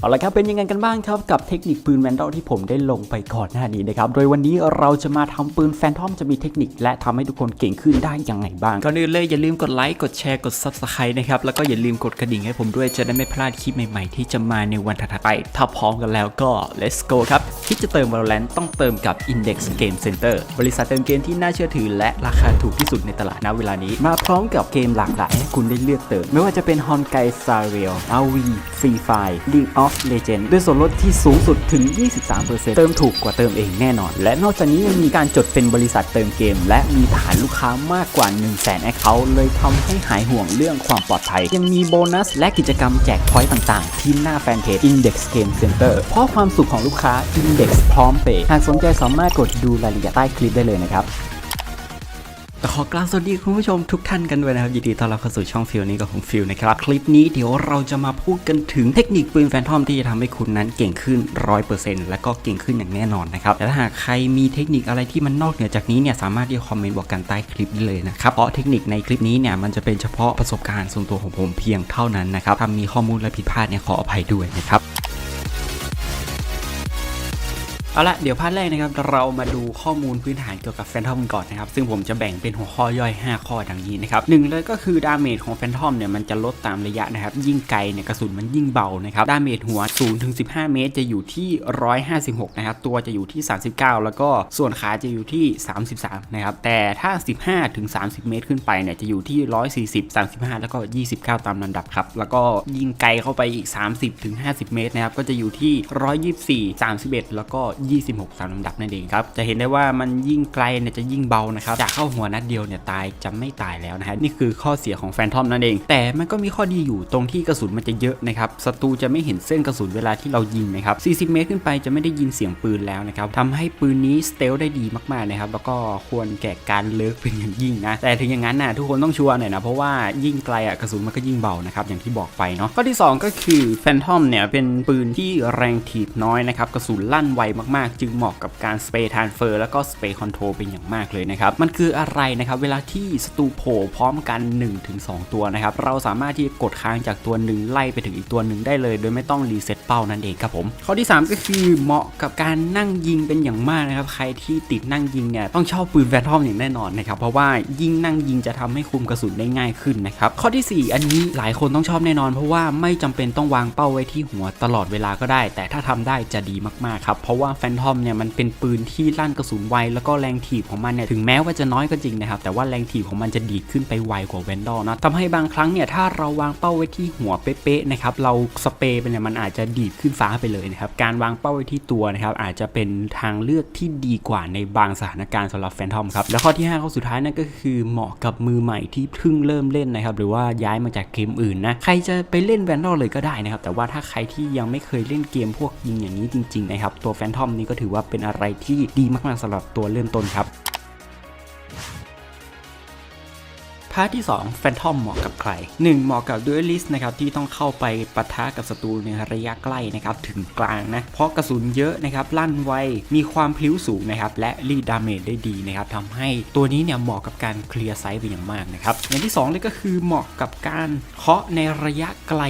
เอาละครับเป็นยังไงกันบ้างครับกับเทคนิคปืนแวนดอลที่ผมได้ลงไปก่อนหน้านี้นะครับโดยวันนี้เราจะมาทำปืนแฟนทอมจะมีเทคนิค และทำให้ทุกคนเก่งขึ้นได้ยังไงบ้างก่อนอื่นเลยอย่าลืมกดไลค์กดแชร์กด subscribe นะครับแล้วก็อย่าลืมกดกระดิ่งให้ผมด้วยจะได้ไม่พลาดคลิปใหม่ๆ ที่จะมาในวันถัดๆไป ถ้าพร้อมกันแล้วก็ let's go ครับคิดจะเติม Valorant ต้องเติมกับ Index Game Center บริษัทเติมเกมที่น่าเชื่อถือ และราคาถูกที่สุดในตลาดณเวลานี้ มาพร้อมกับเกมหลากหลายให้คุณได้เลือกเติม ไม่ว่าจะเป็น h o n k a i Star Rail RV Free Fire League of Legend ด้วยส่วนลดที่สูงสุดถึง 23%เติมถูกกว่าเติมเองแน่นอน และนอกจากนี้ยังมีการจดเป็นบริษัทเติมเกม และมีฐานลูกค้ามากกว่า 1 0 0 0 0แสนแอคเคาท์เลยทำให้หายห่วงเรื่องความปลอดภัย ยังมีโบนัสและกิจกรรมแจกพอยต์ต่างๆ ที่หน้าแฟนเพจ Index Game Center เพราะความสุขของลูกค้า Index พร้อมเปย์หากสนใจสามารถกดดูรายละเอียดใต้คลิปได้เลยนะครับ ขอกราบสวัสดีคุณผู้ชมทุกท่านกันด้วยนะครับ ยินดีต้อนรับเข้าสู่ช่องฟิลนี้กับผมฟิลนะครับ คลิปนี้เดี๋ยวเราจะมาพูดกันถึงเทคนิคปืนแฟนทอมที่จะทำให้คุณนั้นเก่งขึ้น 100%และก็เก่งขึ้นอย่างแน่นอนนะครับแต่ถ้าหากใครมีเทคนิคอะไรที่มันนอกเหนือจากนี้เนี่ยสามารถที่จะคอมเมนต์บอกกันใต้คลิปได้เลยนะครับเพราะเทคนิคในคลิปนี้เนี่ยมันจะเป็นเฉพาะประสบการณ์ส่วนตัวของผมเพียงเท่านั้นนะครับถ้ามีข้อมูลและผิดพลาดเนี่ยขออภัยด้วยนะครับ เอาละเดี๋ยวพาร์ทแรกนะครับเรามาดูข้อมูลพื้นฐานเกี่ยวกับแฟนทอมก่อนนะครับ ซึ่งผมจะแบ่งเป็นหัวข้อย่อย 5 ข้อดังนี้นะครับหนึ่งเลยก็คือดาเมจของแฟนทอมเนี่ยมันจะลดตามระยะนะครับ ยิ่งไกลเนี่ยกระสุนมันยิ่งเบานะครับดาเมจหัว0ถึง15 เมตร จะอยู่ที่ 156 นะครับ ตัวจะอยู่ที่ 39 แล้วก็ส่วนขาจะอยู่ที่ 33 นะครับ แต่ถ้า 15ถึง30 เมตรขึ้นไปเนี่ยจะอยู่ที่ 140 35 แล้วก็ 29 ตามลำดับครับแล้วก็ยิ่งไกลเข้าไปอีก 30ถึง50 เมตรนะครับก็จะอยู่ที่ 124 31 แล้วก็26ตามลำดับนั่นเองครับ จะเห็นได้ว่ามันยิ่งไกลเนี่ยจะยิ่งเบานะครับ จากเข้าหัวนัดเดียวเนี่ยตายจะไม่ตายแล้วนะฮะ นี่คือข้อเสียของแฟนทอมนั่นเอง แต่มันก็มีข้อดีอยู่ตรงที่กระสุนมันจะเยอะนะครับ ศัตรูจะไม่เห็นเส้นกระสุนเวลาที่เรายิงนะครับ 40 เมตรขึ้นไปจะไม่ได้ยินเสียงปืนแล้วนะครับทำให้ปืนนี้สเตลได้ดีมากๆนะครับ แล้วก็ควรแก่การเลิกเป็นอย่างยิ่งนะ แต่ถึงอย่างนั้นนะทุกคนต้องชัวร์หน่อยนะ เพราะว่ายิ่งไกลอะกระสุนมันก็ยิ่งเบานะครับ อย่างที่บอกไปเนาะ ข้อที่ 2 ก็คือแฟนทอมเนี่ยเป็นปืนที่แรงถีบน้อยนะครับ กระสุนลั่นไวมากๆ จึงเหมาะกับการสเปรย์ทานเฟอร์แล้วก็สเปรย์คอนโทรลเป็นอย่างมากเลยนะครับ มันคืออะไรนะครับเวลาที่ศัตรูโผล่พร้อมกัน 1-2 ตัวนะครับ เราสามารถที่จะกดค้างจากตัวหนึ่งไล่ไปถึงอีกตัวหนึ่งได้เลย โดยไม่ต้องรีเซ็ตเป้านั่นเองครับผม ข้อที่ 3 ก็คือเหมาะกับการนั่งยิงเป็นอย่างมากนะครับ ใครที่ติดนั่งยิงเนี่ยต้องชอบปืนแฟนทอมอย่างแน่นอนนะครับ เพราะว่ายิ่งนั่งยิงจะทำให้คุมกระสุนได้ง่ายขึ้นนะครับ ข้อทีสี่ 4 อันนี้หลายคนต้องชอบแน่นอน เพราะว่าไม่จำเป็นต้องวางเป้าไว้ที่หัวตลอดเวลาก็ได้ แต่ถ้าทำได้จะดีมากๆครับ เพราะว่าแฟนทอมเนี่ยมันเป็นปืนที่ลั่นกระสุนไวแล้วก็แรงถีบของมันเนี่ยถึงแม้ว่าจะน้อยก็จริงนะครับแต่ว่าแรงถีบของมันจะดีดขึ้นไปไวกว่าแวนดอลนะทำให้บางครั้งเนี่ยถ้าเราวางเป้าไว้ที่หัวเป๊ะๆนะครับเราสเปรย์ไปเนี่ยมันอาจจะดีดขึ้นฟ้าไปเลยนะครับการวางเป้าไว้ที่ตัวนะครับอาจจะเป็นทางเลือกที่ดีกว่าในบางสถานการณ์สำหรับแฟนทอมครับแล้วข้อที่5ข้อสุดท้ายนั่นก็คือเหมาะกับมือใหม่ที่เพิ่งเริ่มเล่นนะครับหรือว่าย้ายมาจากเกมอื่นนะใครจะไปเล่นแวนดอลเลยก็ได้นะครับแต่ว่าถ้าใครที่ยังไม่เคยเล่นเกมพวกยิงอย่างนี้จริงๆนะครับตัวแฟนทอมนี้ก็ถือว่าเป็นอะไรที่ดีมากๆสำหรับตัวเริ่มต้นครับาร์ทที่ 2 Phantom เหมาะกับใคร 1. เหมาะกับ Duelist นะครับที่ต้องเข้าไปปะทะกับศัตรูในระยะใกล้นะครับถึงกลางนะ เพราะกระสุนเยอะนะครับลั่นไว มีความพลิ้วสูงนะครับและรีดดาเมจได้ดีนะครับทำให้ตัวนี้เนี่ยเหมาะกับการเคลียร์ไซส์เป็นอย่างมากนะครับอย่างที่2เลยก็คือเหมาะกับการเคาะในระยะไกล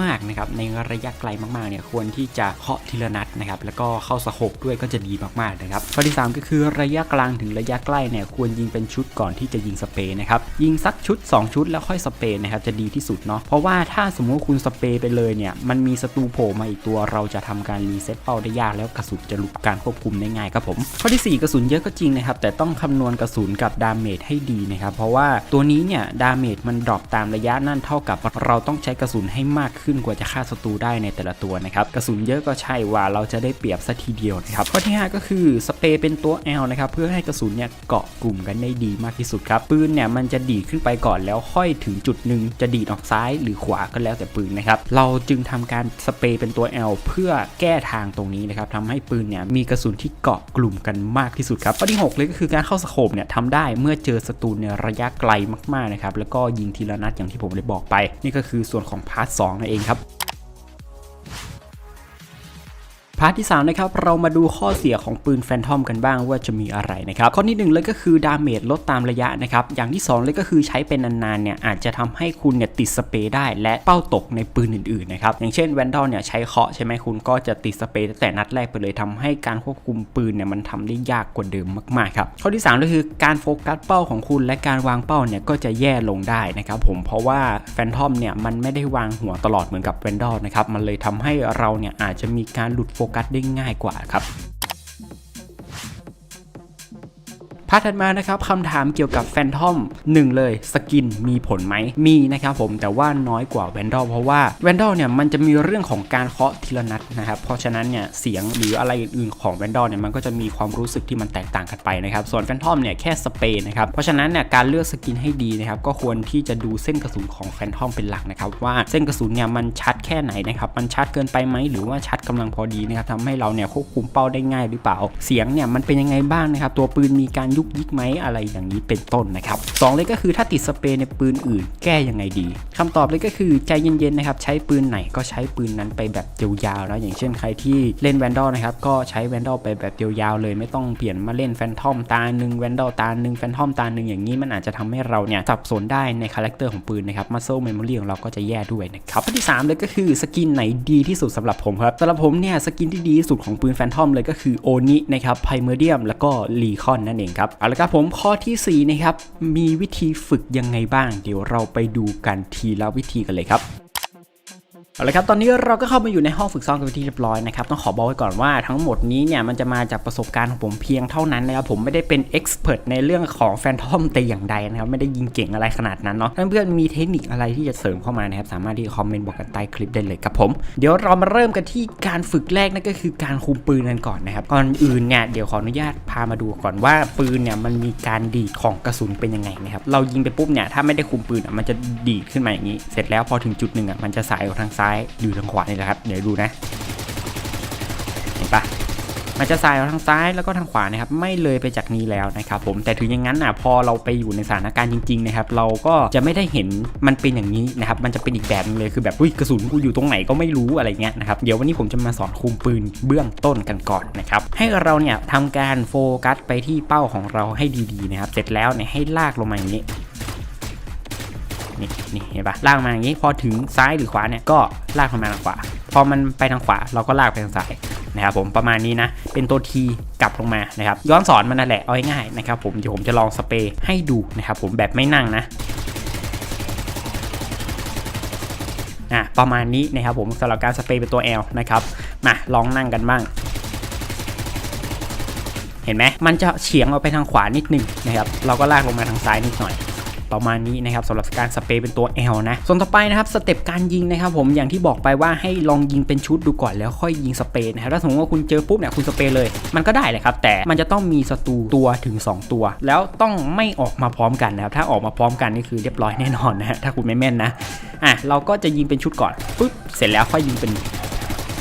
มากๆนะครับในระยะไกลมากๆเนี่ยควรที่จะเคาะทีละนัดนะครับแล้วก็เข้าสโคบด้วยก็จะดีมากๆนะครับข้อที่ 3 ก็คือระยะกลางถึงระยะใกล้เนี่ยควรยิงเป็นชุดก่อนที่จะยิงสเปรย์นะครับยิงสักชุด 2 ชุดแล้วค่อยสเปรย์นะครับจะดีที่สุดเนาะเพราะว่าถ้าสมมติว่าคุณสเปรย์ไปเลยเนี่ยมันมีศัตรูโผล่มาอีกตัวเราจะทำการรีเซ็ตเป้าได้ยากแล้วกระสุนจะหลุดการควบคุมได้ง่ายครับผมข้อที่ 4 กระสุนเยอะก็จริงนะครับแต่ต้องคำนวณกระสุนกับดาเมจให้ดีนะครับเพราะว่าตัวนี้เนี่ยดาเมจมันดรอปตามระยะนั่นเท่ากับเราต้องใช้กระสุนให้มากขึ้นกว่าจะฆ่าศัตรูได้ในแต่ละตัวนะครับกระสุนเยอะก็ใช่ว่าเราจะได้เปรียบสัทีเดียวนะครับข้อที่ 5 ก็คือสเปรย์เป็นตัว L นะครับเพื่อให้กระสุนเนี่ยเกาะกลุ่มกันได้ดีมากที่สุดครับปืนเนี่ยมันจะดีขึ้นไปก่อนแล้วค่อยถึงจุดหนึ่งจะดีดออกซ้ายหรือขวาก็แล้วแต่ปืนนะครับ เราจึงทำการสเปรย์เป็นตัว L เพื่อแก้ทางตรงนี้นะครับทำให้ปืนเนี่ยมีกระสุนที่เกาะกลุ่มกันมากที่สุดครับข้อที่6เลยก็คือการเข้าสโคปเนี่ยทำได้เมื่อเจอศัตรูในระยะไกลมากๆนะครับแล้วก็ยิงทีละนัดอย่างที่ผมได้บอกไป นี่ก็คือส่วนของพาร์ท2นั่นเองครับ พาร์ทที่3นะครับเรามาดูข้อเสียของปืนแฟนทอมกันบ้างว่าจะมีอะไรนะครับข้อที่หนึ่งเลยก็คือดาเมจลดตามระยะนะครับอย่างที่สองเลยก็คือใช้เป็นนานๆเนี่ยอาจจะทำให้คุณเนี่ยติดสเปรย์ได้และเป้าตกในปืนอื่นๆนะครับอย่างเช่นแวนดอลเนี่ยใช้เคาะใช่ไหมคุณก็จะติดสเปรย์ตั้งแต่นัดแรกไปเลยทำให้การควบคุมปืนเนี่ยมันทำได้ยากกว่าเดิมมากๆครับข้อที่สามก็คือการโฟกัสเป้าของคุณและการวางเป้าเนี่ยก็จะแย่ลงได้นะครับผมเพราะว่าแฟนทอมเนี่ยมันไม่ได้วางหัวตลอดเหมือนกับแวนดอลนะครับมันเลยทำให้เราเนี่ยอาจจะมีการหลุดโฟกัสได้ง่ายกว่าครับ พาร์ทถัดมานะครับคำถามเกี่ยวกับแฟนทอม1 เลยสกินมีผลไหมมีนะครับผมแต่ว่าน้อยกว่าแวนดอลเพราะว่าแวนดอลเนี่ยมันจะมีเรื่องของการเคาะทีละนัดนะครับเพราะฉะนั้นเนี่ยเสียงหรืออะไรอื่นๆของแวนดอลเนี่ยมันก็จะมีความรู้สึกที่มันแตกต่างกันไปนะครับส่วนแฟนทอมเนี่ยแค่สเปรย์นะครับเพราะฉะนั้นเนี่ยการเลือกสกินให้ดีนะครับก็ควรที่จะดูเส้นกระสุนของแฟนทอมเป็นหลักนะครับว่าเส้นกระสุนเนี่ยมันชัดแค่ไหนนะครับมันชัดเกินไปไหมหรือว่าชัดกำลังพอดีนะครับทำให้เราเนี่ยควบคุมเป้าได้ง่ายหรือเปล่า เสียงเนี่ยมันเป็นยังไงบ้างนะครับตัวปืนมีการยุกยิกไหมอะไรอย่างนี้เป็นต้นนะครับสองเลยก็คือถ้าติดสเปรย์ในปืนอื่น แก้ยังไงดีคำตอบเลยก็คือใจเย็นๆนะครับใช้ปืนไหนก็ใช้ปืนนั้นไปแบบยาวๆนะอย่างเช่นใครที่เล่นแวนดอลนะครับก็ใช้แวนดอลไปแบบยาวๆเลยไม่ต้องเปลี่ยนมาเล่นแฟนทอมตาหนึ่งแวนดอลตาหนึ่งแฟนทอมตาหนึ่งอย่างนี้มันอาจจะทำให้เราเนี่ยสับสนได้ในคาแรคเตอร์ของปืนนะครับมัสเซลเมมโมรีของเราก็จะแย่ด้วยนะครับข้อที่สามเลยก็คือสกินไหนดีที่สุดสำหรับผมครับสำหรับผมเนี่ยสกินที่ดีที่สุดของปืนแฟนทอมเลยก็คือโอนินะครับไพเมเดียมแล้วก็ลีคอนนั่นเองครับเอาละครับผมข้อทีสี่4นะครับมีวิธีฝึกยังไงบ้าง เดี๋ยวเราไปดูกันทีละวิธีกันเลยครับ เอาละครับ ตอนนี้เราก็เข้ามาอยู่ในห้องฝึกซ้อมกันเป็นที่เรียบร้อยนะครับ ต้องขอบอกไว้ก่อนว่าทั้งหมดนี้เนี่ยมันจะมาจากประสบการณ์ของผมเพียงเท่านั้นนะครับ ผมไม่ได้เป็นเอ็กซ์เพรสในเรื่องของแฟนทอมแต่อย่างใดนะครับ ไม่ได้ยิงเก่งอะไรขนาดนั้นเนาะเพื่อนๆมีเทคนิคอะไรที่จะเสริมเข้ามานะครับ สามารถที่คอมเมนต์บอกกันใต้คลิปได้เลยครับผม เดี๋ยวเรามาเริ่มกันที่การฝึกแรกนั่นก็คือการคุมปืนกันก่อนนะครับ ก่อนอื่นเนี่ยเดี๋ยวขออนุญาตพามาดูก่อนว่าปืนเนี่ยมันมีการดีดของกระสุนเป็นยังไงนะครับ เรายิงไปปุ๊บเนี่ยถ้าไม่ได้คุมปืนมันจะดีดขึ้นมาอย่างนี้ เสร็จแล้วพอถึงจุดหนึ่งอะมันจะสายออกทางซ้ายอยู่ทางขวานี่แหละครับ เดี๋ยวดูนะ เห็นปะมันจะสายออกทางซ้ายแล้วก็ทางขวานะครับ ไม่เลยไปจากนี้แล้วนะครับผมแต่ถึงอย่างนั้นอะพอเราไปอยู่ในสถานการณ์จริงๆนะครับเราก็จะไม่ได้เห็นมันเป็นอย่างนี้นะครับมันจะเป็นอีกแบบนึงเลยคือแบบอุ้ยกระสุนกูอยู่ตรงไหนก็ไม่รู้อะไรเงี้ยนะครับเดี๋ยววันนี้ผมจะมาสอนคุมปืนเบื้องต้นกันก่อนนะครับให้เราเนี่ยทำการโฟกัสไปที่เป้าของเราให้ดีๆนะครับเสร็จแล้วเนี่ยให้ลากลงมาอย่างนี้ นี่นี่เห็นปะลากมาอย่างนี้พอถึงซ้ายหรือขวาเนี่ยก็ลากลงมาทางขวา พอมันไปทางขวาเราก็ลากไปทางซ้ายนะครับผมประมาณนี้นะ เป็นตัวทีกลับลงมานะครับย้อนสอนมันนั่นแหละเอาง่ายๆนะครับผมเดี๋ยวผมจะลองสเปรย์ให้ดูนะครับผมแบบไม่นั่งนะอะประมาณนี้นะครับผมสำหรับการสเปรย์เป็นตัว L นะครับมาลองนั่งกันบ้างเห็นไหมมันจะเฉียงออกไปทางขวานิดนึงนะครับ เราก็ลากลงมาทางซ้ายนิดหน่อย ประมาณนี้นะครับสำหรับการสเปรย์เป็นตัว L นะ ส่วนต่อไปนะครับสเต็ปการยิงนะครับผมอย่างที่บอกไปว่าให้ลองยิงเป็นชุดดูก่อนแล้วค่อยยิงสเปรย์นะครับถ้าสมมติว่าคุณเจอปุ๊บเนี่ยคุณสเปรย์เลย มันก็ได้เลยครับ แต่มันจะต้องมีศัตรูตัวถึง 2 ตัว แล้วต้องไม่ออกมาพร้อมกันนะครับถ้าออกมาพร้อมกันนี่คือเรียบร้อยแน่นอนนะฮะถ้าคุณไม่แม่นนะอะเราก็จะยิงเป็นชุดก่อนปุ๊บเสร็จแล้วค่อยยิงเป็น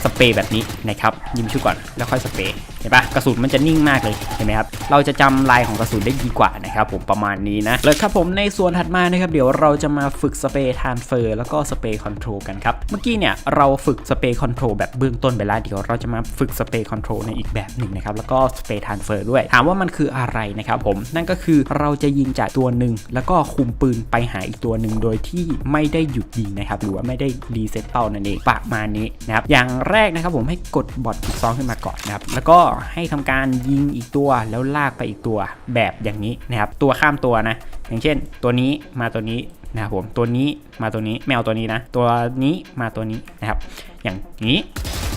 สเปรย์แบบนี้นะครับยิงชุดก่อนแล้วค่อยสเปรย์ เห็นปะกระสุนมันจะนิ่งมากเลยเห็นไหมครับเราจะจำลายของกระสุนได้ดีกว่านะครับผมประมาณนี้นะเลยครับผมในส่วนถัดมานะครับเดี๋ยวเราจะมาฝึกสเปรย์ทานเฟอร์แล้วก็สเปรย์คอนโทรลกันครับเมื่อกี้เนี่ยเราฝึกสเปรย์คอนโทรลแบบเบื้องต้นไปแล้วเดี๋ยวเราจะมาฝึกสเปรย์คอนโทรลในอีกแบบหนึ่งนะครับแล้วก็สเปรย์ทานเฟอร์ด้วยถามว่ามันคืออะไรนะครับผมนั่นก็คือเราจะยิงจากตัวหนึ่งแล้วก็คุมปืนไปหาอีกตัวหนึ่งโดยที่ไม่ได้หยุดยิงนะครับหรือว่าไม่ได้รีเซ็ตเป้านั่นเองประมาณนี้นะครับอย่างแรกนะครับผมให้กดบอทฝึกซ้อมขึ้นมาก่อนนะครับแล้วก็ให้ทำการยิงอีกตัวแล้วลากไปอีกตัวแบบอย่างนี้นะครับ ตัวข้ามตัวนะ อย่างเช่น ตัวนี้มาตัวนี้นะครับผมตัวนี้มาตัวนี้แมวตัวนี้นะ ตัวนี้มาตัวนี้นะครับ อย่างนี้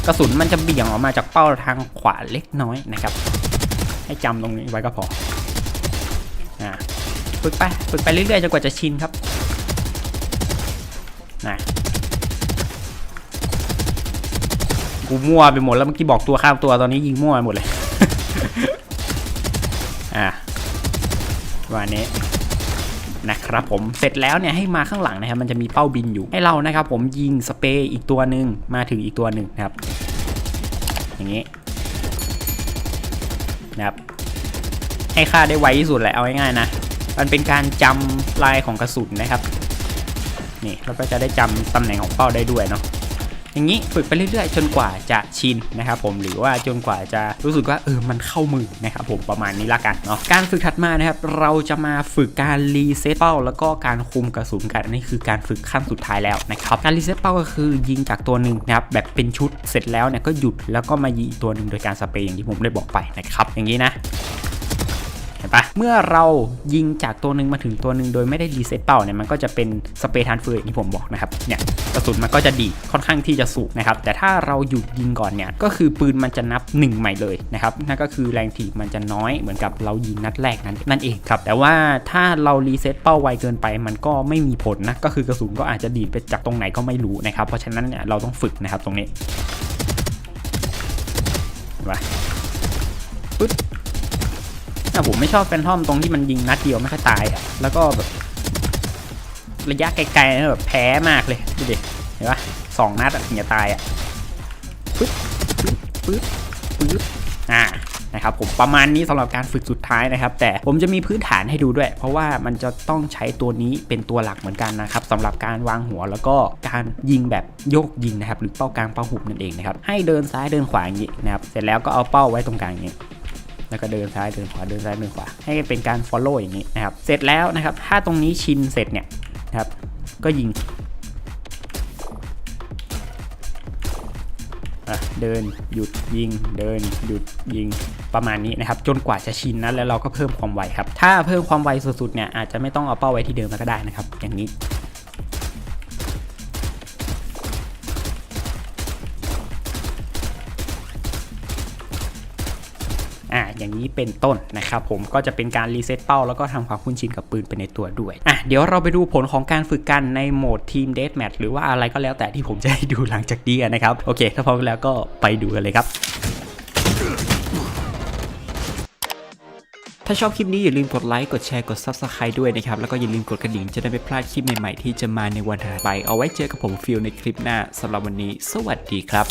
กระสุนมันจะเบี่ยงออกมาจากเป้าทางขวาเล็กน้อยนะครับ ให้จำตรงนี้ไว้ก็พอฝึกไปฝึกไปเรื่อยๆจนกว่าจะชินครับนะ กูมั่วไปหมดแล้วเมื่อกี้บอกตัวข้ามตัวตอนนี้ยิงมั่วไปหมดเลย อ่าวันนี้นะครับผมเสร็จแล้วเนี่ยให้มาข้างหลังนะครับมันจะมีเป้าบินอยู่ให้เรานะครับผมยิงสเปรย์อีกตัวหนึ่งมาถึงอีกตัวหนึ่งนะครับ อย่างนี้นะครับให้ค่าได้ไวที่สุดแหละเอาง่ายๆนะ มันเป็นการจำลายของกระสุนนะครับ นี่เราก็จะได้จำตำแหน่งของเป้าได้ด้วยเนาะ อย่างนี้ฝึกไปเรื่อยๆ จนกว่าจะชินนะครับผมหรือว่าจนกว่าจะรู้สึกว่าเออมันเข้ามือนะครับผมประมาณนี้ละกันเนาะการฝึกถัดมานะครับเราจะมาฝึกการรีเซ็ตเป้าแล้วก็การคุมกระสุนกันอันนี้คือการฝึกขั้นสุดท้ายแล้วนะครับการรีเซ็ตเป้าก็คือยิงจากตัวหนึ่งนะครับแบบเป็นชุดเสร็จแล้วเนี่ยก็หยุดแล้วก็มายิงตัวหนึ่งโดยการสเปรย์อย่างที่ผมได้บอกไปนะครับอย่างนี้นะ ปะเมื่อเรายิงจากตัวหนึ่งมาถึงตัวหนึ่งโดยไม่ได้รีเซ็ตเป้าเนี่ยมันก็จะเป็นสเปรย์ทานเฟออย่างที่ผมบอกนะครับเนี่ยกระสุนมันก็จะดีค่อนข้างที่จะสูงนะครับแต่ถ้าเราหยุดยิงก่อนเนี่ยก็คือปืนมันจะนับ 1 ใหม่เลยนะครับนั่นก็คือแรงถีบมันจะน้อยเหมือนกับเรายิงนัดแรกนั้นนั่นเองครับแต่ว่าถ้าเรารีเซ็ตเป้าไวเกินไปมันก็ไม่มีผลนะก็คือกระสุนก็อาจจะดีดไปจากตรงไหนก็ไม่รู้นะครับเพราะฉะนั้นเนี่ยเราต้องฝึกนะครับตรงนี้เห็นปะปึ๊ด อะผมไม่ชอบแฟนทอมตรงที่มันยิงนัดเดียวไม่ค่อยตายอะแล้วก็แบบระยะไกลๆนะแบบแพ้มากเลยดูดิเห็นปะสองนัดอะถึงจะตายอะปึ๊บปึ๊บปึ๊บปึ๊บอ่านะครับผมประมาณนี้สำหรับการฝึกสุดท้ายนะครับ แต่ผมจะมีพื้นฐานให้ดูด้วย เพราะว่ามันจะต้องใช้ตัวนี้เป็นตัวหลักเหมือนกันนะครับสำหรับการวางหัวแล้วก็การยิงแบบโยกยิงนะครับหรือเป้ากลางเป้าหุบนั่นเองนะครับให้เดินซ้ายเดินขวาอย่างนี้นะครับเสร็จแล้วก็เอาเป้าไว้ตรงกลางอย่างนี้ แล้วก็เดินซ้ายเดินขวาเดินซ้ายเดินขวา ให้เป็นการ follow อย่างนี้นะครับ เสร็จแล้วนะครับ ถ้าตรงนี้ชินเสร็จเนี่ยนะครับ ก็ยิงเดินหยุดยิง เดินหยุดยิงประมาณนี้นะครับ จนกว่าจะชินนะแล้วเราก็เพิ่มความไวครับ ถ้าเพิ่มความไวสุดๆเนี่ยอาจจะไม่ต้องเอาเป้าไว้ที่เดิมก็ได้นะครับ อย่างนี้ อ่าอย่างนี้เป็นต้นนะครับผมก็จะเป็นการรีเซ็ตเป้าแล้วก็ทำความคุ้นชินกับปืนไปในตัวด้วยอะเดี๋ยวเราไปดูผลของการฝึกกันในโหมดทีมเดสแมทหรือว่าอะไรก็แล้วแต่ที่ผมจะให้ดูหลังจากนี้นะครับโอเค ถ้าพร้อมแล้วก็ไปดูกันเลยครับถ้าชอบคลิปนี้อย่าลืมกดไลค์ กดแชร์ กด Subscribe ด้วยนะครับ แล้วก็อย่าลืมกดกระดิ่งจะได้ไม่พลาดคลิปใหม่ ๆ ที่จะมาในวันถัดไป เอาไว้เจอกับผมฟิลในคลิปหน้าสำหรับวันนี้ สวัสดีครับ